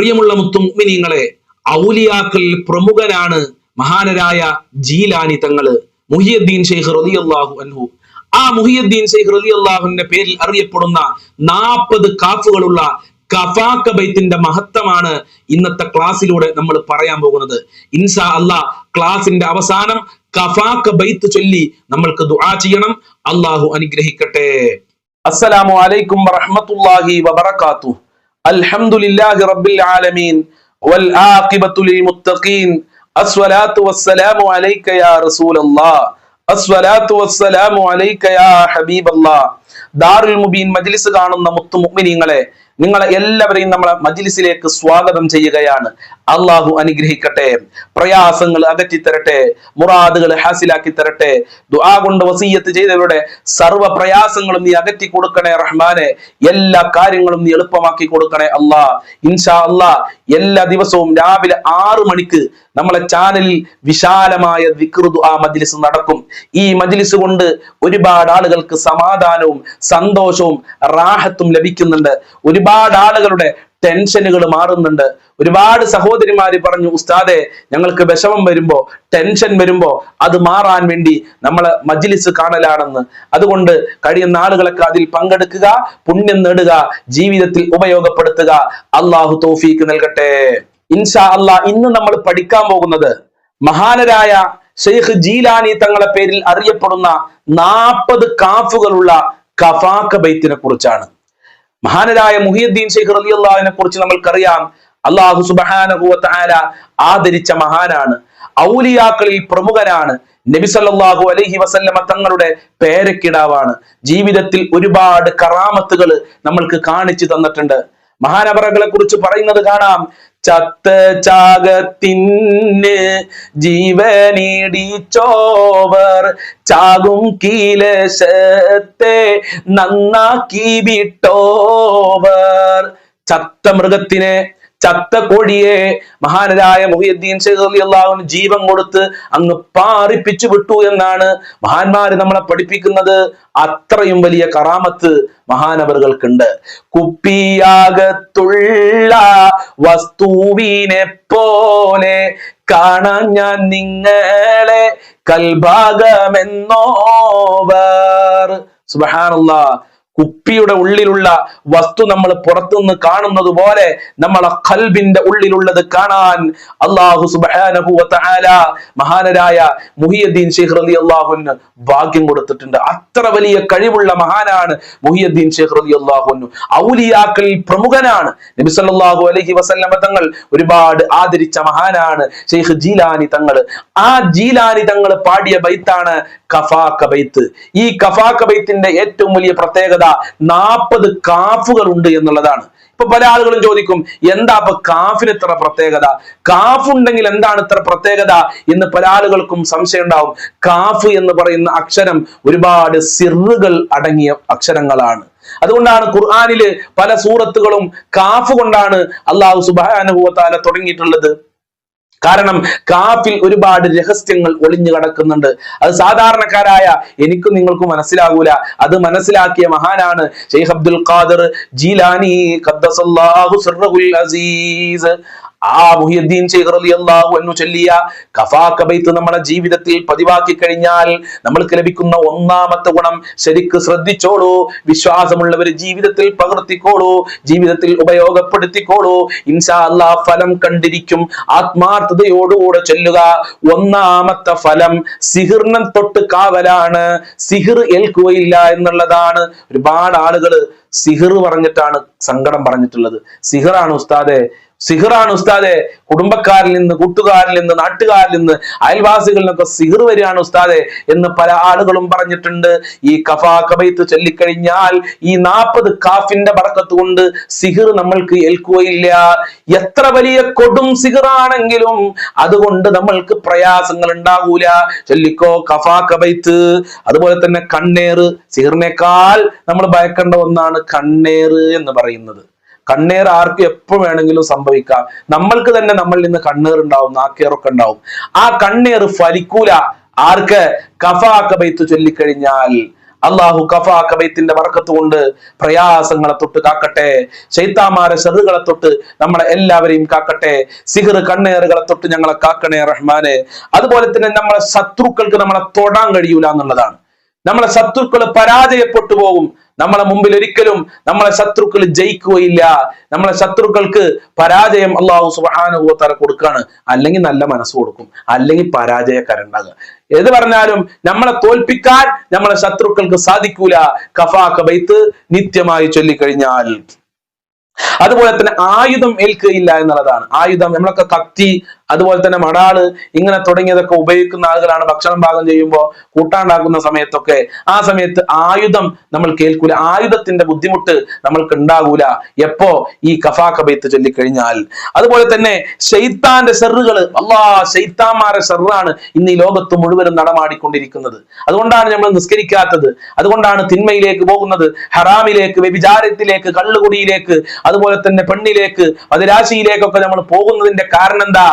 പ്രിയമുള്ള മുത്തുമിനിങ്ങളെ ഔലിയാക്കളിൽ പ്രമുഖനാണ് മഹാനരായ ജീലാനി തങ്ങൾ. മുഹിയുദ്ദീൻ ഷെയ്ഖ് റളിയല്ലാഹു അൻഹു. ആ മുഹിയുദ്ദീൻ ഷെയ്ഖ് റളിയല്ലാഹുവിന്റെ പേരിൽ അറിയപ്പെടുന്ന നാൽപ്പത് കാഫുകളുള്ള കഫാക്ക ബൈത്തിന്റെ മഹത്വമാണ് ഇന്നത്തെ ക്ലാസ്സിലൂടെ നമ്മൾ പറയാൻ പോകുന്നത്. ഇൻസാ അല്ലാ ക്ലാസിന്റെ അവസാനം കഫാക്ക ബൈത്ത് ചൊല്ലി നമ്മൾക്ക് ദുആ ചെയ്യണം. അള്ളാഹു അനുഗ്രഹിക്കട്ടെ. അസ്സലാമു അലൈക്കും വറഹ്മത്തുള്ളാഹി വബറകാതുഹു. അൽഹംദുലില്ലാഹി റബ്ബിൽ ആലമീൻ. വൽ ആഖിബത്തു ലിൽ മുത്തഖീൻ. അസ്സലാത്തു വസ്സലാമു അലൈക യാ റസൂലല്ലാഹ് അസ്സലാത്തു വസ്സലാമു അലൈക യാ ഹബീബല്ലാഹ് ദാറുൽ മുബീൻ മജ്ലിസ് കാണുന്ന മുത്തു മുഅ്മിനീങ്ങളെ നിങ്ങളെ എല്ലാവരെയും നമ്മളെ മജിലിസിലേക്ക് സ്വാഗതം ചെയ്യുകയാണ്. അള്ളാഹു അനുഗ്രഹിക്കട്ടെ പ്രയാസങ്ങൾ അകറ്റിത്തരട്ടെ മുറാദുകൾ ഹാസിലാക്കി തരട്ടെ ദുആ കൊണ്ട് വസീയത്ത് ചെയ്തവരുടെ സർവ പ്രയാസങ്ങളും നീ അകറ്റി കൊടുക്കണേ റഹ്മാനെ. എല്ലാ കാര്യങ്ങളും നീ എളുപ്പമാക്കി കൊടുക്കണേ അള്ളാ ഇൻഷാ അള്ളാ എല്ലാ ദിവസവും രാവിലെ ആറു മണിക്ക് നമ്മളെ ചാനലിൽ വിശാലമായ ദിക്ർ ആ മജ്ലിസ് നടക്കും. ഈ മജ്ലിസ് കൊണ്ട് ഒരുപാട് ആളുകൾക്ക് സമാധാനവും സന്തോഷവും റാഹത്തും ലഭിക്കുന്നുണ്ട്. ഒരുപാട് ആളുകളുടെ ടെൻഷനുകൾ മാറുന്നുണ്ട്. ഒരുപാട് സഹോദരിമാര് പറഞ്ഞു ഉസ്താദെ ഞങ്ങൾക്ക് വിഷമം വരുമ്പോ ടെൻഷൻ വരുമ്പോ അത് മാറാൻ വേണ്ടി നമ്മൾ മജ്ലിസ് കാണലാണെന്ന്. അതുകൊണ്ട് കഴിയുന്ന ആളുകളൊക്കെ അതിൽ പങ്കെടുക്കുക പുണ്യം നേടുക ജീവിതത്തിൽ ഉപയോഗപ്പെടുത്തുക. അള്ളാഹു തോഫീക്ക് നൽകട്ടെ. ഇൻഷാ അല്ലാ ഇന്ന് നമ്മൾ പഠിക്കാൻ പോകുന്നത് മഹാനരായ ഷെയ്ഖ് ജീലാനി തങ്ങളെ പേരിൽ അറിയപ്പെടുന്ന നാൽപ്പത് കാഫുകളുള്ള കഫാക്ക ബൈത്തിനെ കുറിച്ചാണ്. മഹാനരായ മുഹിയുദ്ദീൻ ഷെയ്ഖ് അള്ളാഹുവിനെ കുറിച്ച് നമ്മൾക്കറിയാം. അള്ളാഹു തആല ആദരിച്ച മഹാനാണ്. ഔലിയാക്കളിൽ പ്രമുഖനാണ്. നബിസല്ലാഹു അലൈഹി വസല്ലമ തങ്ങളുടെ പേരക്കിടാവാണ്. ജീവിതത്തിൽ ഒരുപാട് കറാമത്തുകൾ നമ്മൾക്ക് കാണിച്ചു തന്നിട്ടുണ്ട്. മഹാനവറകളെ കുറിച്ച് പറയുന്നത് കാണാം. ചത്ത ചാകത്തിന് ജീവനിടിച്ചോവർ ചാകും കീലശത്തെ നന്നാക്കി വിട്ടോവർ. ചത്ത മൃഗത്തിനെ ചത്ത കോഴിയെ മഹാനരായ മുഹിയുദ്ദീൻ സൈദ് അൻഹു ജീവൻ കൊടുത്ത് അങ്ങ് പാറിപ്പിച്ചു വിട്ടു എന്നാണ് മഹാന്മാര് നമ്മളെ പഠിപ്പിക്കുന്നത്. അത്രയും വലിയ കറാമത്ത് മഹാനവറുകൾക്കുണ്ട്. കുപ്പിയാകത്തുള്ള വസ്തുവിനെ പോലെ കാണാൻ ഞാൻ നിങ്ങളെ കൽഭാഗമെന്നോവർ. സുബഹാനല്ലാ കുപ്പിയുടെ ഉള്ളിലുള്ള വസ്തു നമ്മൾ പുറത്തുനിന്ന് കാണുന്നത് പോലെ നമ്മളെ കൽബിന്റെ ഉള്ളിലുള്ളത് കാണാൻ അള്ളാഹു തആല മഹാനരായ മുഹിയദ്ദീൻ ഷെയ്ഖ് റലി അള്ളാഹുന് ഭാഗ്യം കൊടുത്തിട്ടുണ്ട്. അത്ര വലിയ കഴിവുള്ള മഹാനാണ് മുഹിയദ്ദീൻ ഷെയ്ഖ് റലി അള്ളാഹുനു ഔലിയാക്കളിൽ പ്രമുഖനാണ്. നബി സല്ലല്ലാഹു അലൈഹി വസല്ലമ തങ്ങൾ ഒരുപാട് ആദരിച്ച മഹാനാണ് ഷെയ്ഖ് ജീലാനി തങ്ങൾ. ആ ജീലാനി തങ്ങൾ പാടിയ ബൈത്താണ് കഫാക്ക ബൈത്ത്. ഈ കഫാക്ക ബൈത്തിന്റെ ഏറ്റവും വലിയ പ്രത്യേകത നാൽപ്പത് കാഫുകൾ ഉണ്ട് എന്നുള്ളതാണ്. ഇപ്പൊ പല ആളുകളും ചോദിക്കും എന്താ അപ്പൊ കാഫിന് ഇത്ര പ്രത്യേകത? കാഫ് ഉണ്ടെങ്കിൽ എന്താണ് ഇത്ര പ്രത്യേകത? എന്ന് പല ആളുകൾക്കും സംശയം ഉണ്ടാവും. കാഫ് എന്ന് പറയുന്ന അക്ഷരം ഒരുപാട് സിറുകൾ അടങ്ങിയ അക്ഷരങ്ങളാണ്. അതുകൊണ്ടാണ് ഖുർആാനിൽ പല സൂറത്തുകളും കാഫ് കൊണ്ടാണ് അള്ളാഹു സുബാനുഭവത്താല തുടങ്ങിയിട്ടുള്ളത്. കാരണം കാഫിൽ ഒരുപാട് രഹസ്യങ്ങൾ ഒളിഞ്ഞു കിടക്കുന്നുണ്ട്. അത് സാധാരണക്കാരായ എനിക്കും നിങ്ങൾക്കും മനസ്സിലാകൂല. അത് മനസ്സിലാക്കിയ മഹാനാണ് ഷെയ്ഖ് അബ്ദുൽ ഖാദർ ജീലാനി അസീസ്. ആ മുഹിയുദ്ദീൻ ഷെയ്ഖ് റളിയല്ലാഹു അൻഹു ചൊല്ലിയ കഫാക്ക ബൈത്ത് നമ്മുടെ ജീവിതത്തിൽ പതിവാക്കി കഴിഞ്ഞാൽ നമ്മൾക്ക് ലഭിക്കുന്ന ഒന്നാമത്തെ ഗുണം ശരിക്ക് ശ്രദ്ധിച്ചോളൂ വിശ്വാസമുള്ളവർ ജീവിതത്തിൽ പകർത്തിക്കോളൂ ജീവിതത്തിൽ ഉപയോഗപ്പെടുത്തിക്കോളൂ. ഇൻഷാ അല്ലാ ഫലം കണ്ടിരിക്കും. ആത്മാർത്ഥതയോടുകൂടെ ചൊല്ലുക. ഒന്നാമത്തെ ഫലം സിഹിർന തൊട്ട് കാവലാണ്. സിഹിർ ഏൽക്കുകയില്ല എന്നുള്ളതാണ് ഒരുപാട് ആളുകൾ സിഹിർ പറഞ്ഞിട്ടാണ് സങ്കടം പറഞ്ഞിട്ടുള്ളത്. സിഹിറാണ് ഉസ്താദെ സിഹിറാണ് ഉസ്താദെ. കുടുംബക്കാരിൽ നിന്ന് കൂട്ടുകാരിൽ നിന്ന് നാട്ടുകാരിൽ നിന്ന് അയൽവാസികളിൽ നിന്നൊക്കെ സിഹിർ വരികയാണ് ഉസ്താദെ എന്ന് പല ആളുകളും പറഞ്ഞിട്ടുണ്ട്. ഈ കഫാ കബൈത്ത് ചൊല്ലിക്കഴിഞ്ഞാൽ ഈ നാൽപ്പത് കാഫിന്റെ പടക്കത്ത് കൊണ്ട് സിഹിർ നമ്മൾക്ക് ഏൽക്കുകയില്ല. എത്ര വലിയ കൊടും സിഹിറാണെങ്കിലും അതുകൊണ്ട് നമ്മൾക്ക് പ്രയാസങ്ങൾ ഉണ്ടാകൂല. ചൊല്ലിക്കോ കഫാ കബൈത്ത്. അതുപോലെ തന്നെ കണ്ണേറ്. സിഹിറിനേക്കാൾ നമ്മൾ ഭയക്കേണ്ട ഒന്നാണ് കണ്ണേറ് എന്ന് പറയുന്നത്. കണ്ണേർ ആർക്ക് എപ്പോ വേണമെങ്കിലും സംഭവിക്കാം. നമ്മൾക്ക് തന്നെ നമ്മളിൽ നിന്ന് കണ്ണേർ ഉണ്ടാവും നാക്കേറൊക്കെ ഉണ്ടാവും. ആ കണ്ണേർ ഫലിക്കൂല. ആർക്ക്? കഫാക്ക കബൈത്ത് ചൊല്ലിക്കഴിഞ്ഞാൽ. അള്ളാഹു കഫാ കബൈത്തിന്റെ വറക്കത്ത് കൊണ്ട് പ്രയാസങ്ങളെ തൊട്ട് കാക്കട്ടെ. ശൈത്താമാരെ ഷെറുകളെ തൊട്ട് നമ്മളെ എല്ലാവരെയും കാക്കട്ടെ. സിഹർ കണ്ണേറുകളെ തൊട്ട് ഞങ്ങളെ കാക്കണേ റഹ്മാനെ. അതുപോലെ തന്നെ നമ്മളെ ശത്രുക്കൾക്ക് നമ്മളെ തൊടാൻ കഴിയൂല എന്നുള്ളതാണ്. നമ്മളെ ശത്രുക്കൾ പരാജയപ്പെട്ടു പോകും നമ്മളെ മുമ്പിൽ ഒരിക്കലും നമ്മളെ ശത്രുക്കൾ ജയിക്കുകയില്ല. നമ്മളെ ശത്രുക്കൾക്ക് പരാജയം അള്ളാഹു സുഹാനുഭവത്തറ കൊടുക്കാണ്. അല്ലെങ്കിൽ നല്ല മനസ്സ് കൊടുക്കും. അല്ലെങ്കിൽ പരാജയക്കാരുണ്ടാകുക. ഏത് പറഞ്ഞാലും നമ്മളെ തോൽപ്പിക്കാൻ നമ്മളെ ശത്രുക്കൾക്ക് സാധിക്കൂല. കഫാ കബൈത്ത് നിത്യമായി ചൊല്ലിക്കഴിഞ്ഞാൽ. അതുപോലെ തന്നെ ആയുധം ഏൽക്കുകയില്ല എന്നുള്ളതാണ്. ആയുധം നമ്മളൊക്കെ കത്തി അതുപോലെ തന്നെ മടാൾ ഇങ്ങനെ തുടങ്ങിയതൊക്കെ ഉപയോഗിക്കുന്ന ആളുകളാണ് ഭക്ഷണം പാകം ചെയ്യുമ്പോൾ കൂട്ടാണ്ടാക്കുന്ന സമയത്തൊക്കെ ആ സമയത്ത് ആയുധം നമ്മൾ കേൾക്കൂല. ആയുധത്തിന്റെ ബുദ്ധിമുട്ട് നമ്മൾക്ക് ഉണ്ടാകൂല. എപ്പോ ഈ കഫാ കബയത്ത് ചൊല്ലിക്കഴിഞ്ഞാൽ. അതുപോലെ തന്നെ ഷെയ്ത്താന്റെ ഷെറുകൾ അള്ളാ ഷെയ്ത്താന്മാരെ ഷെറാണ് ഇന്ന് ഈ ലോകത്ത് മുഴുവനും നടമാടിക്കൊണ്ടിരിക്കുന്നത്. അതുകൊണ്ടാണ് നമ്മൾ നിസ്കരിക്കാത്തത്. അതുകൊണ്ടാണ് തിന്മയിലേക്ക് പോകുന്നത് ഹറാമിലേക്ക് വ്യഭിചാരത്തിലേക്ക് കള്ളുകുടിയിലേക്ക് അതുപോലെ തന്നെ പെണ്ണിലേക്ക് അതിരാശിയിലേക്കൊക്കെ നമ്മൾ പോകുന്നതിന്റെ കാരണം എന്താ?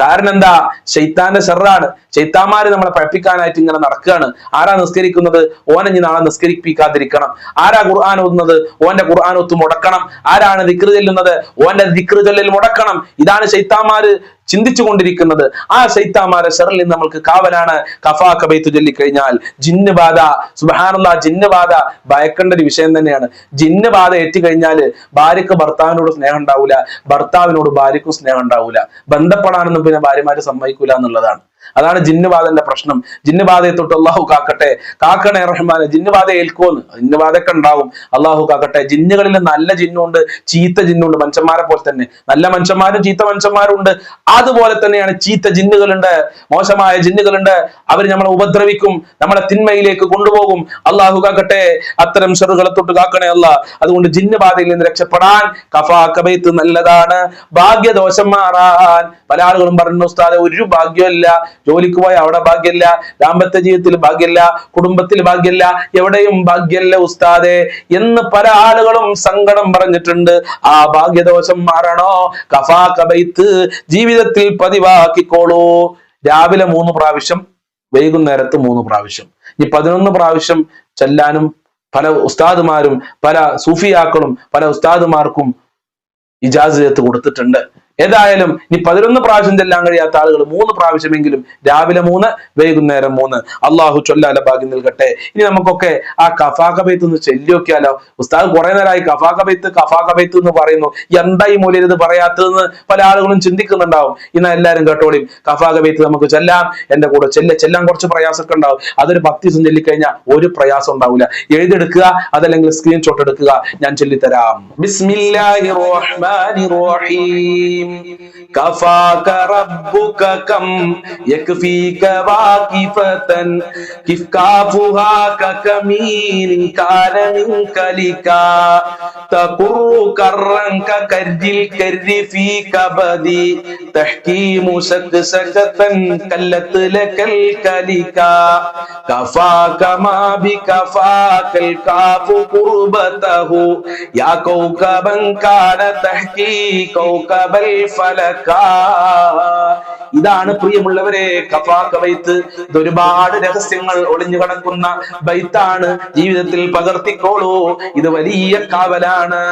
കാരണം എന്താ? ശൈത്താന്റെ ഷെറാണ്. ശൈത്താന്മാര് നമ്മളെ പഴപ്പിക്കാനായിട്ട് ഇങ്ങനെ നടക്കുകയാണ്. ആരാ നിസ്കരിക്കുന്നത്? ഓനെ നാളെ നിസ്കരിപ്പിക്കാതിരിക്കണം. ആരാ ഖുർആൻ ഓതുന്നത്? ഓന്റെ ഖുർആൻ ഒത്തു മുടക്കണം. ആരാണ് ദിക്റ് ചെല്ലുന്നത്? ഓന്റെ ദിക്റ് ചൊല്ലൽ മുടക്കണം. ഇതാണ് ശൈത്താന്മാര് ചിന്തിച്ചു കൊണ്ടിരിക്കുന്നത് ആ ശൈത്താമാരെ ഷെറിൽ നിന്ന് നമ്മൾക്ക് കാവലാണ്. കഫാ കബൈത്ത് ചൊല്ലിക്കഴിഞ്ഞാൽ ജിന്ന് ബാധ സുബാനുള്ള ജിന്ന് ബാധ ഭയക്കേണ്ട ഒരു വിഷയം തന്നെയാണ്. ജിന്ന് ബാധ എത്തിക്കഴിഞ്ഞാൽ ഭാര്യക്ക് ഭർത്താവിനോട് സ്നേഹം ഉണ്ടാവില്ല ഭർത്താവിനോട് ഭാര്യക്കും സ്നേഹം ഉണ്ടാവില്ല ബന്ധപ്പെടാനൊന്നും പിന്നെ ഭാര്യമാര് സമ്മതിക്കൂല എന്നുള്ളതാണ്. അതാണ് ജിന്നുബാധന്റെ പ്രശ്നം. ജിന്നുബാധയെ തൊട്ട് അള്ളാഹു കാക്കട്ടെ. കാക്കണേ റഹ്മാനെ ജിന്നുബാധ ഏൽക്കുമെന്ന് ജിന്നുബാധയൊക്കെ ഉണ്ടാവും. അള്ളാഹു കാക്കട്ടെ. ജിന്നുകളിൽ നല്ല ജിന്നുണ്ട് ചീത്ത ജിന്നുണ്ട് മനുഷ്യന്മാരെ പോലെ തന്നെ. നല്ല മനുഷ്യന്മാരും ചീത്ത മനുഷ്യന്മാരും ഉണ്ട്. അതുപോലെ തന്നെയാണ് ചീത്ത ജിന്നുകളുണ്ട്. മോശമായ ജിന്നുകളുണ്ട്. അവർ നമ്മളെ ഉപദ്രവിക്കും നമ്മളെ തിന്മയിലേക്ക് കൊണ്ടുപോകും. അള്ളാഹു കാക്കട്ടെ. അത്തരം ഷെറുകളെ തൊട്ട് കാക്കണേ അല്ല. അതുകൊണ്ട് ജിന്നുബാധയിൽ നിന്ന് രക്ഷപ്പെടാൻ കഫാ കബൈത്ത് നല്ലതാണ്. ഭാഗ്യദോഷം മാറാൻ. പല ആളുകളും പറഞ്ഞു ഉസ്താദെ ഒരു ഭാഗ്യമല്ല ജോലിക്ക് പോയ അവിടെ ഭാഗ്യമില്ല ദാമ്പത്യ ജീവിതത്തിൽ ഭാഗ്യമില്ല കുടുംബത്തിൽ ഭാഗ്യമില്ല എവിടെയും ഭാഗ്യമില്ല ഉസ്താദെ എന്ന് പല ആളുകളും സങ്കടം പറഞ്ഞിട്ടുണ്ട്. ആ ഭാഗ്യദോഷം മാറണോ? കഫാ കബൈത്ത് ജീവിതത്തിൽ പതിവാക്കിക്കോളൂ. രാവിലെ മൂന്ന് പ്രാവശ്യം വൈകുന്നേരത്ത് മൂന്ന് പ്രാവശ്യം. ഈ പതിനൊന്ന് പ്രാവശ്യം ചെല്ലാനും പല ഉസ്താദുമാരും പല സൂഫിയാക്കളും പല ഉസ്താദുമാർക്കും ഇജാസത്ത് കൊടുത്തിട്ടുണ്ട്. ഏതായാലും ഇനി പതിനൊന്ന് പ്രാവശ്യം ചെല്ലാൻ കഴിയാത്ത ആളുകൾ മൂന്ന് പ്രാവശ്യമെങ്കിലും രാവിലെ മൂന്ന് വൈകുന്നേരം മൂന്ന്. അള്ളാഹു ചൊല്ലാല ഭാഗ്യം നൽകട്ടെ. ഇനി നമുക്കൊക്കെ ആ കഫാ കബൈത്ത് ഒന്ന് ചെല്ലിയൊക്കെയാലോ. ഉസ്താദ് കുറെ നേരമായി കഫാ കബൈത്ത് കഫാ കബൈത്ത് എന്ന് പറയുന്നു. എന്തായി മൂല്യം ഇത് പറയാത്തതെന്ന് പല ആളുകളും ചിന്തിക്കുന്നുണ്ടാവും. ഇന്ന് എല്ലാവരും കേട്ടോളിയും കഫാ കബൈത്ത് നമുക്ക് ചെല്ലാം എന്റെ കൂടെ ചെല്ല ചെല്ലാൻ കുറച്ച് പ്രയാസമൊക്കെ ഉണ്ടാവും. അതൊരു പത്ത് ദിവസം ചൊല്ലിക്കഴിഞ്ഞാൽ ഒരു പ്രയാസം ഉണ്ടാവില്ല എഴുതെടുക്കുക അതല്ലെങ്കിൽ സ്ക്രീൻഷോട്ട് എടുക്കുക. ഞാൻ ചൊല്ലിത്തരാം. ബിസ്മില്ലാഹിർ റഹ്മാനിർ റഹീം. كفاك ربك كم يكفيك واقفة كيف كافها ككمين كان منك لكا تقر كرا ككرج الكر في كبدي تحكيم سكسكة كلت لك الكلكا كفاك ما بكفاك الكاف قربته يا كوكبا كان تحكي كوكب الفلكا ഇതാണ് പ്രിയമുള്ളവരെ കഫാക്ക വൈത്ത്. ഇതൊരുപാട് രഹസ്യങ്ങൾ ഒളിഞ്ഞു കിടക്കുന്ന ബൈത്താണ്. ജീവിതത്തിൽ പകർത്തിക്കോളൂ. ഇത് വലിയ കാവലാണ്.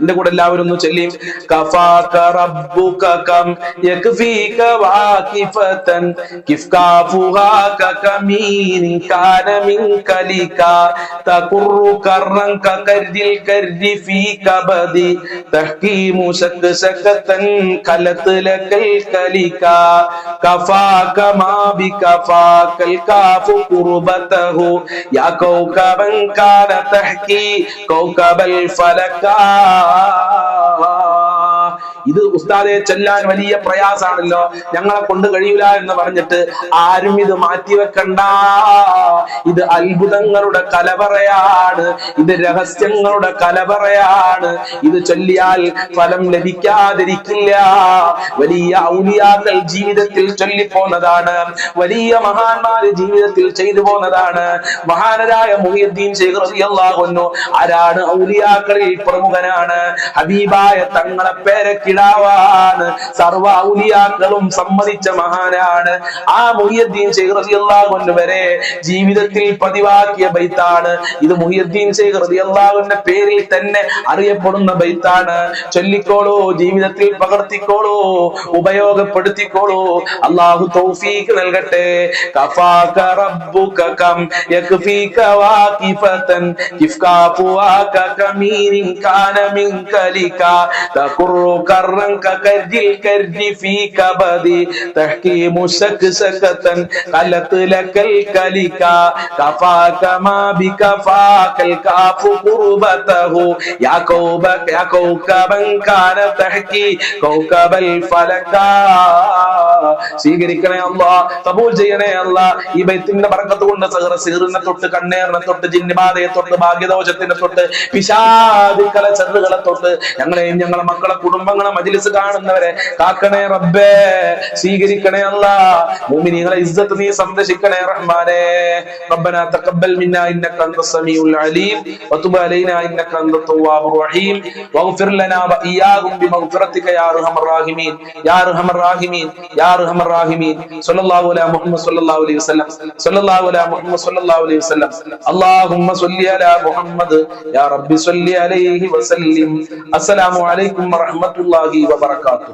എന്റെ കൂടെ എല്ലാവരും ഒന്ന് ചൊല്ലിയും കഫാക റബ്ബുക കം യക്ഫീക വാകിഫതൻ കിഫ്കാഫുഹാ കകമീൻ കാന മിൻ കലിക. തഖറു കറൻ കകരിൽ കരി ഫീ കബദി. തഹ്കീമു ശക്സകതൻ കലത്ത് ലക്കൽ കലിക കഫാക കൗകബൽ ഫലകാ ഉസ്താദെ ചെല്ലാൻ വലിയ പ്രയാസാണല്ലോ. ഞങ്ങളെ കൊണ്ട് കഴിയൂല എന്ന് പറഞ്ഞിട്ട് ആരും ഇത് മാറ്റിവെക്കണ്ട. ഇത് അത്ഭുതങ്ങളുടെ കലവറയാണ്. ഇത് രഹസ്യങ്ങളുടെ കലവറയാണ്. ഇത് ചൊല്ലിയാൽ ഫലം ലഭിക്കാതിരിക്കില്ല. വലിയ ഔലിയാക്കൾ ജീവിതത്തിൽ ചൊല്ലിപ്പോന്നതാണ്. വലിയ മഹാന്മാര് ജീവിതത്തിൽ ചെയ്തു പോന്നതാണ്. മഹാനരായ മുഹിയുദ്ദീൻ ശേഖർ റളിയല്ലാഹു അൻഹു ആരാണ് ഔലിയാക്കളിൽ പ്രമുഖനാണ്? ഹബീബായ തങ്ങളെ പേരക്കിട കിടാവാണ് സർവ ഔലിയാക്കളും സമ്മതിച്ച മഹാനാണ്. ആ മുഹിയദ്ദീൻ ഷെയ്ഖ് റളിയല്ലാഹു വരെ ജീവിതത്തിൽ പതിവാക്കിയ ബൈത്താണ്. ഇത് മുഹിയദ്ദീൻ ഷെയ്ഖ് റളിയല്ലാഹുവിന്റെ പേരിൽ തന്നെ അറിയപ്പെടുന്ന ബൈത്താണ്. ചൊല്ലിക്കോളൂ ജീവിതത്തിൽ പകർത്തിക്കോളൂ ഉപയോഗപ്പെടുത്തിക്കോളൂ. അള്ളാഹു തൗഫീഖ് നൽകട്ടെ. കഫാക റബ്ബുക കം യക്ഫീക വാകിഫതൻ കിഫ്കാ പുവാക കമീരിൻ കാന മിൻ കലിക തഖുറു കറൻ കർജിൽ കർജി ഫീ കബദി. തഹ്കീമു ശക്സകതൻ ഖലത് ലക്കൽ കലിക. കഫാക മാ ബികഫാകൽ കാഫു ഖുർബതഹു യാ കൗബ കബൻ കാന തഹ്കി കൗകബൽ ഫലക സ്വീകരിക്കണേ അല്ല കബൂൽ ചെയ്യണേ അല്ല ഈ ബൈത്തിന്റെ പറക്കത്ത് കൊണ്ട് സഹറ സീറിനെ തൊട്ട് കണ്ണേറിനെ തൊട്ട് ജിന്നിബാധയെ തൊട്ട് ഭാഗ്യദോഷത്തിനെ തൊട്ട് പിശാദിക്കല ചെറുകളെ തൊട്ട് ഞങ്ങളെയും ഞങ്ങളെ മക്കളെ കുടുംബങ്ങളെ മജിലിസ് കാണുന്നവരെ കാക്കണേ റബ്ബേ സ്വീകരിക്കണേ അല്ല മുഅ്മിനീങ്ങളെ ഇസ്സത്ത് നീ സംരക്ഷിക്കണേ റഹ്മാനേ ربنا تقبل منا انك انت السميع العليم وتب علينا انك انت التواب الرحيم واغفر لنا واياهم بمغفرتك يا ارحم الراحمين يا ارحم الراحمين يا ارحم الراحمين صلى الله على محمد صلى الله عليه وسلم صلى الله على محمد صلى الله عليه وسلم اللهم صل على محمد يا رب صل عليه وسلم السلام عليكم ورحمه الله وبركاته வரகாத்து